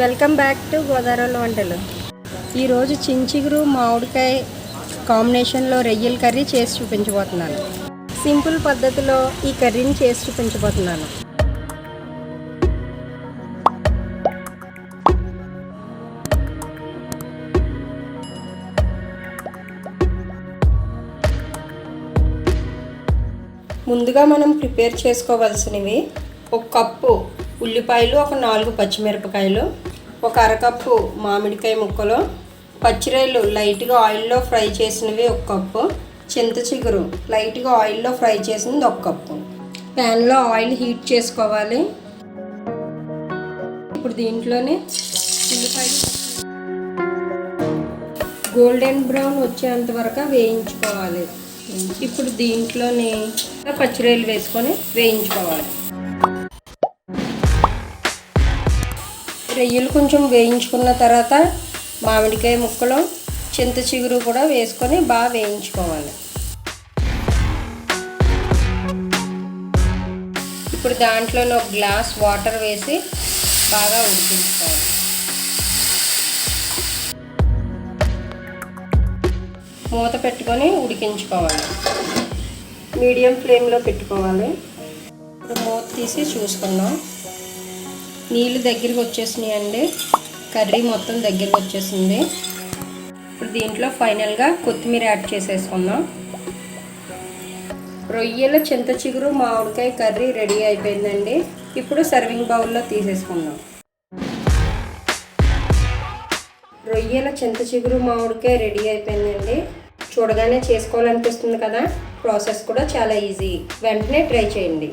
Welcome back to గోదావరిలో వంటలు. ఈరోజు చించిగురు మామిడికాయ కాంబినేషన్లో రొయ్యల కర్రీ చేసి చూపించబోతున్నాను. సింపుల్ పద్ధతిలో ఈ కర్రీని చేసి చూపించబోతున్నాను. ముందుగా మనం ప్రిపేర్ చేసుకోవాల్సినవి ఒక కప్పు ఉల్లిపాయలు ఒక నాలుగు పచ్చిమిరపకాయలు ఒక అరకప్పు మామిడికాయ ముక్కలు పచ్చిరాయలు లైట్గా ఆయిల్లో ఫ్రై చేసినవి ఒక కప్పు చింత చిగురు లైట్గా ఆయిల్లో ఫ్రై చేసింది ఒక కప్పు. ప్యాన్లో ఆయిల్ హీట్ చేసుకోవాలి. ఇప్పుడు దీంట్లోనే ఉల్లిపాయలు గోల్డెన్ బ్రౌన్ వచ్చేంత వరకు వేయించుకోవాలి. ఇప్పుడు దీంట్లోనే పచ్చిరాయలు వేసుకొని వేయించుకోవాలి. రొయ్యలు కొంచెం వేయించుకున్న తర్వాత మామిడికాయ ముక్కలు చింత చిగురు కూడా వేసుకొని బాగా వేయించుకోవాలి. ఇప్పుడు దాంట్లోనే ఒక గ్లాస్ వాటర్ వేసి బాగా ఉడికించుకోవాలి. మూత పెట్టుకొని ఉడికించుకోవాలి. మీడియం ఫ్లేమ్లో పెట్టుకోవాలి. ఇప్పుడు మూత తీసి చూసుకున్నాం నీళ్ళు దగ్గరికి వచ్చేసినాయి అండి కర్రీ మొత్తం దగ్గరికి వచ్చేసింది. ఇప్పుడు దీంట్లో ఫైనల్గా కొత్తిమీర యాడ్ చేసేసుకుందాం. రొయ్యల చింత చిగురు మామిడికాయ కర్రీ రెడీ అయిపోయిందండి. ఇప్పుడు సర్వింగ్ బౌల్లో తీసేసుకుందాం. రొయ్యల చింత చిగురు మామిడికాయ రెడీ అయిపోయిందండి. చూడగానే చేసుకోవాలనిపిస్తుంది కదా. ప్రాసెస్ కూడా చాలా ఈజీ. వెంటనే ట్రై చేయండి.